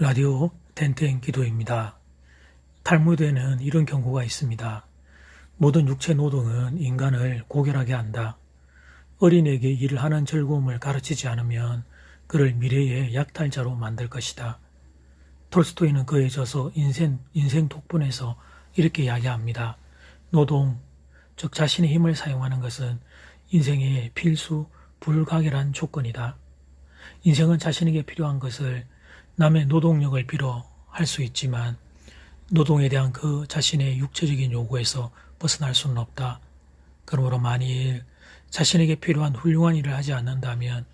라디오 텐텐 기도입니다. 탈무드에는 이런 경고가 있습니다. 모든 육체 노동은 인간을 고결하게 한다. 어린에게 일을 하는 즐거움을 가르치지 않으면 그를 미래의 약탈자로 만들 것이다. 톨스토이는 그의 저서 인생, 인생 독분에서 이렇게 이야기합니다. 노동, 즉 자신의 힘을 사용하는 것은 인생의 필수 불가결한 조건이다. 인생은 자신에게 필요한 것을 남의 노동력을 빌어 할 수 있지만 노동에 대한 그 자신의 육체적인 요구에서 벗어날 수는 없다. 그러므로 만일 자신에게 필요한 훌륭한 일을 하지 않는다면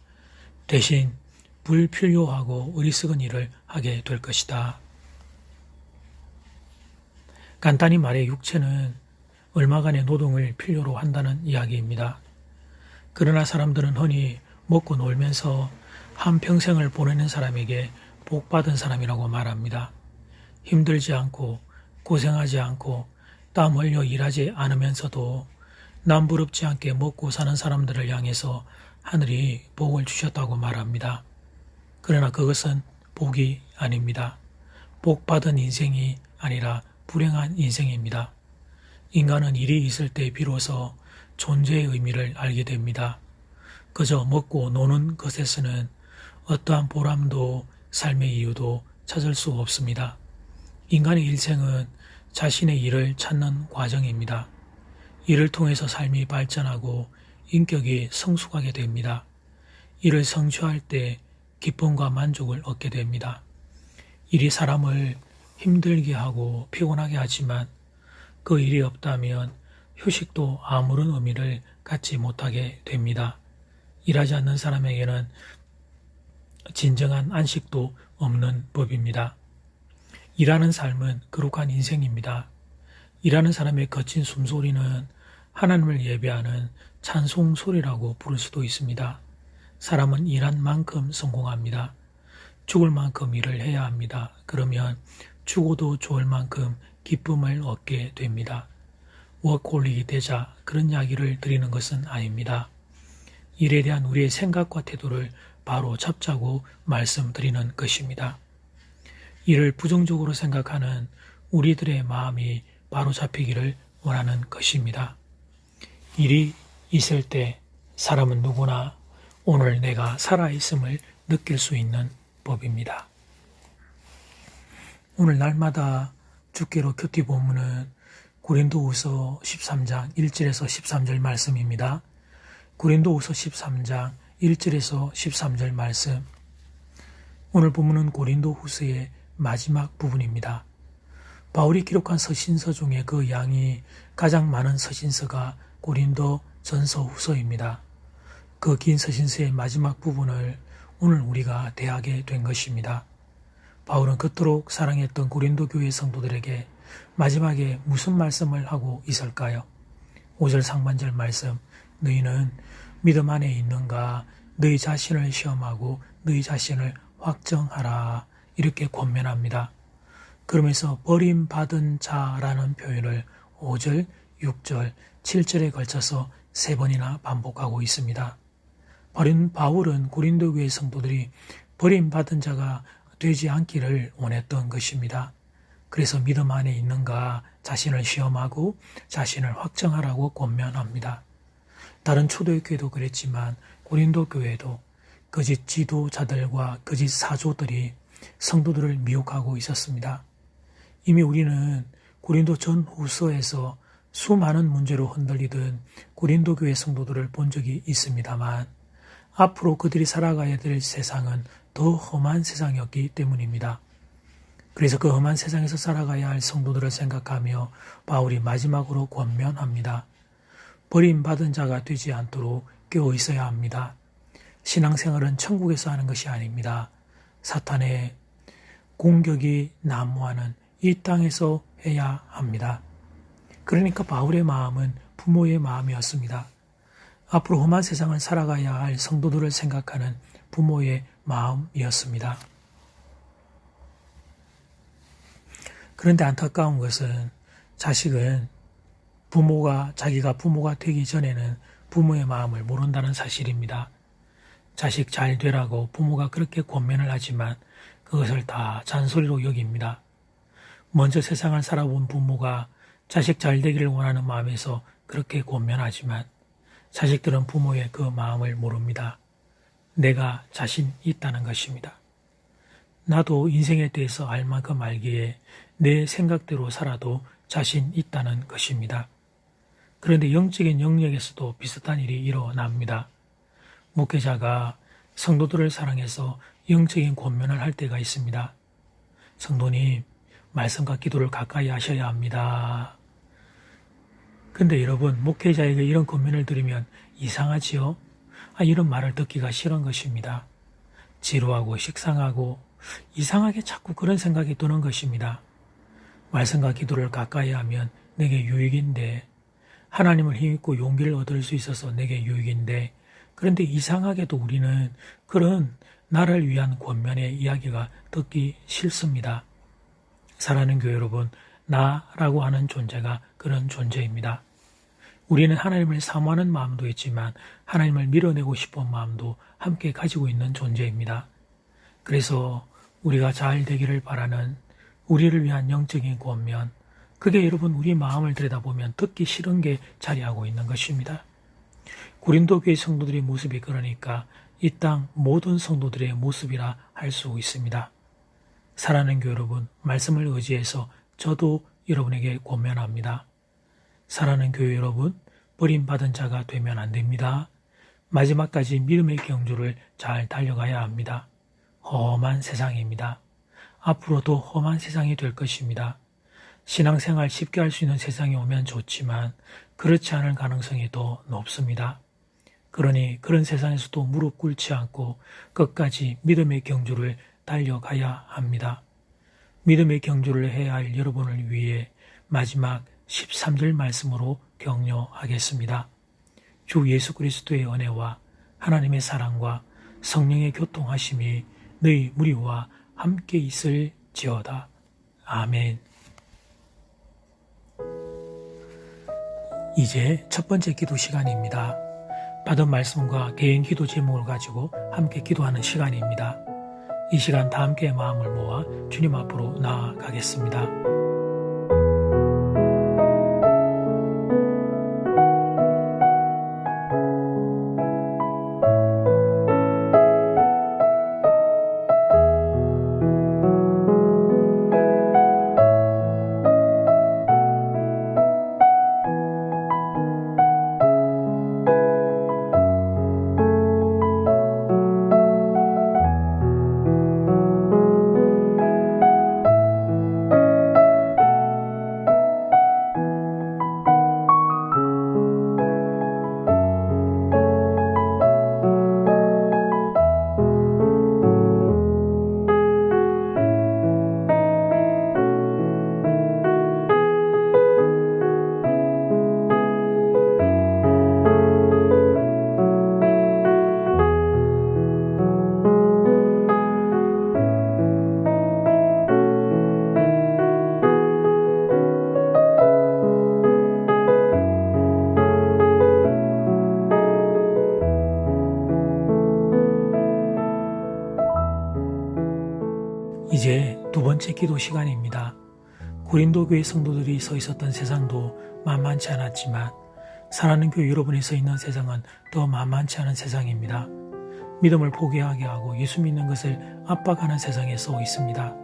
대신 불필요하고 어리석은 일을 하게 될 것이다. 간단히 말해 육체는 얼마간의 노동을 필요로 한다는 이야기입니다. 그러나 사람들은 흔히 먹고 놀면서 한평생을 보내는 사람에게 복받은 사람이라고 말합니다. 힘들지 않고 고생하지 않고 땀 흘려 일하지 않으면서도 남부럽지 않게 먹고 사는 사람들을 향해서 하늘이 복을 주셨다고 말합니다. 그러나 그것은 복이 아닙니다. 복 받은 인생이 아니라 불행한 인생입니다. 인간은 일이 있을 때 비로소 존재의 의미를 알게 됩니다. 그저 먹고 노는 것에서는 어떠한 보람도 삶의 이유도 찾을 수 없습니다. 인간의 일생은 자신의 일을 찾는 과정입니다. 이를 통해서 삶이 발전하고 인격이 성숙하게 됩니다. 이를 성취할 때 기쁨과 만족을 얻게 됩니다. 일이 사람을 힘들게 하고 피곤하게 하지만 그 일이 없다면 휴식도 아무런 의미를 갖지 못하게 됩니다. 일하지 않는 사람에게는 진정한 안식도 없는 법입니다. 일하는 삶은 거룩한 인생입니다. 일하는 사람의 거친 숨소리는 하나님을 예배하는 찬송 소리라고 부를 수도 있습니다. 사람은 일한 만큼 성공합니다. 죽을 만큼 일을 해야 합니다. 그러면 죽어도 좋을 만큼 기쁨을 얻게 됩니다. 워콜릭이 되자 그런 이야기를 드리는 것은 아닙니다. 일에 대한 우리의 생각과 태도를 바로 잡자고 말씀드리는 것입니다. 이를 부정적으로 생각하는 우리들의 마음이 바로 잡히기를 원하는 것입니다. 일이 있을 때 사람은 누구나 오늘 내가 살아있음을 느낄 수 있는 법입니다. 오늘 날마다 주께로 큐티 본문은 고린도후서 13장 1절에서 13절 말씀입니다. 고린도후서 13장 1절에서 13절 말씀. 오늘 본문은 고린도 후서의 마지막 부분입니다. 바울이 기록한 서신서 중에 그 양이 가장 많은 서신서가 고린도 전서 후서입니다. 그 긴 서신서의 마지막 부분을 오늘 우리가 대하게 된 것입니다. 바울은 그토록 사랑했던 고린도 교회 성도들에게 마지막에 무슨 말씀을 하고 있을까요? 5절 상반절 말씀 너희는 믿음 안에 있는가 너희 자신을 시험하고 너희 자신을 확정하라 이렇게 권면합니다. 그러면서 버림받은 자라는 표현을 5절, 6절, 7절에 걸쳐서 세 번이나 반복하고 있습니다. 버린 바울은 고린도 교회 성도들이 버림받은 자가 되지 않기를 원했던 것입니다. 그래서 믿음 안에 있는가 자신을 시험하고 자신을 확정하라고 권면합니다. 다른 초대교회도 그랬지만 고린도 교회도 거짓 지도자들과 거짓 사조들이 성도들을 미혹하고 있었습니다. 이미 우리는 고린도 전후서에서 수많은 문제로 흔들리던 고린도 교회 성도들을 본 적이 있습니다만 앞으로 그들이 살아가야 될 세상은 더 험한 세상이었기 때문입니다. 그래서 그 험한 세상에서 살아가야 할 성도들을 생각하며 바울이 마지막으로 권면합니다. 버림받은 자가 되지 않도록 깨어 있어야 합니다. 신앙생활은 천국에서 하는 것이 아닙니다. 사탄의 공격이 난무하는 이 땅에서 해야 합니다. 그러니까 바울의 마음은 부모의 마음이었습니다. 앞으로 험한 세상을 살아가야 할 성도들을 생각하는 부모의 마음이었습니다. 그런데 안타까운 것은 자식은 부모가 자기가 부모가 되기 전에는 부모의 마음을 모른다는 사실입니다. 자식 잘 되라고 부모가 그렇게 권면을 하지만 그것을 다 잔소리로 여깁니다. 먼저 세상을 살아본 부모가 자식 잘 되기를 원하는 마음에서 그렇게 권면하지만 자식들은 부모의 그 마음을 모릅니다. 내가 자신 있다는 것입니다. 나도 인생에 대해서 알 만큼 알기에 내 생각대로 살아도 자신 있다는 것입니다. 그런데 영적인 영역에서도 비슷한 일이 일어납니다. 목회자가 성도들을 사랑해서 영적인 권면을 할 때가 있습니다. 성도님, 말씀과 기도를 가까이 하셔야 합니다. 근데 여러분, 목회자에게 이런 권면을 들으면 이상하지요? 아, 이런 말을 듣기가 싫은 것입니다. 지루하고 식상하고 이상하게 자꾸 그런 생각이 드는 것입니다. 말씀과 기도를 가까이 하면 내게 유익인데, 하나님을 힘입고 용기를 얻을 수 있어서 내게 유익인데, 그런데 이상하게도 우리는 그런 나를 위한 권면의 이야기가 듣기 싫습니다. 사랑하는 교회 여러분, 나라고 하는 존재가 그런 존재입니다. 우리는 하나님을 사모하는 마음도 있지만 하나님을 밀어내고 싶은 마음도 함께 가지고 있는 존재입니다. 그래서 우리가 잘 되기를 바라는 우리를 위한 영적인 권면, 그게 여러분 우리 마음을 들여다보면 듣기 싫은 게 자리하고 있는 것입니다. 고린도 교회 성도들의 모습이 그러니까 이 땅 모든 성도들의 모습이라 할 수 있습니다. 사랑하는 교회 여러분, 말씀을 의지해서 저도 여러분에게 권면합니다. 사랑하는 교회 여러분, 버림받은 자가 되면 안 됩니다. 마지막까지 믿음의 경주를 잘 달려가야 합니다. 험한 세상입니다. 앞으로도 험한 세상이 될 것입니다. 신앙생활 쉽게 할 수 있는 세상이 오면 좋지만 그렇지 않을 가능성이 더 높습니다. 그러니 그런 세상에서도 무릎 꿇지 않고 끝까지 믿음의 경주를 달려가야 합니다. 믿음의 경주를 해야 할 여러분을 위해 마지막 13절 말씀으로 격려하겠습니다. 주 예수 그리스도의 은혜와 하나님의 사랑과 성령의 교통하심이 너희 무리와 함께 있을지어다. 아멘. 이제 첫 번째 기도 시간입니다. 받은 말씀과 개인 기도 제목을 가지고 함께 기도하는 시간입니다. 이 시간 다 함께 마음을 모아 주님 앞으로 나아가겠습니다. 기도 시간입니다. 고린도 교회 성도들이 서 있었던 세상도 만만치 않았지만 사랑하는 교회 여러분이 서 있는 세상은 더 만만치 않은 세상입니다. 믿음을 포기하게 하고 예수 믿는 것을 압박하는 세상에 서 있습니다.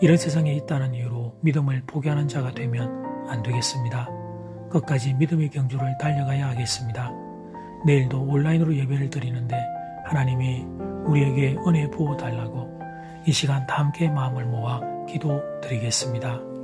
이런 세상에 있다는 이유로 믿음을 포기하는 자가 되면 안 되겠습니다. 끝까지 믿음의 경주를 달려가야 하겠습니다. 내일도 온라인으로 예배를 드리는데 하나님이 우리에게 은혜 부어 달라고 이 시간 다 함께 마음을 모아 기도 드리겠습니다.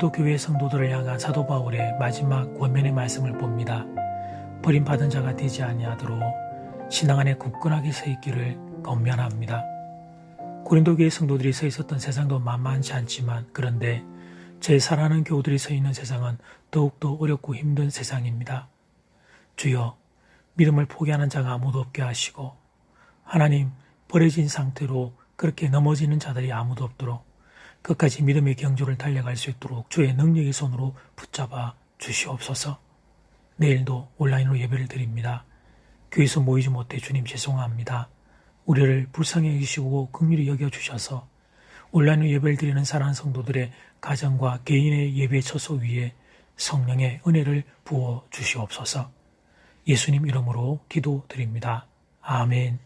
고린도 교회 성도들을 향한 사도 바울의 마지막 권면의 말씀을 봅니다. 버림받은 자가 되지 아니하도록 신앙 안에 굳건하게 서 있기를 건면합니다. 고린도 교회 성도들이 서 있었던 세상도 만만치 않지만 그런데 제 사랑하는 교우들이 서 있는 세상은 더욱더 어렵고 힘든 세상입니다. 주여 믿음을 포기하는 자가 아무도 없게 하시고 하나님 버려진 상태로 그렇게 넘어지는 자들이 아무도 없도록 끝까지 믿음의 경주를 달려갈 수 있도록 주의 능력의 손으로 붙잡아 주시옵소서. 내일도 온라인으로 예배를 드립니다. 교회에서 모이지 못해 주님 죄송합니다. 우리를 불쌍히 여기시고 긍휼히 여겨주셔서 온라인으로 예배를 드리는 사랑하는 성도들의 가정과 개인의 예배 처소 위에 성령의 은혜를 부어 주시옵소서. 예수님 이름으로 기도드립니다. 아멘.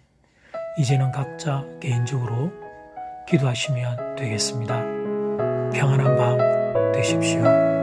이제는 각자 개인적으로 기도하시면 되겠습니다. 평안한 밤 되십시오.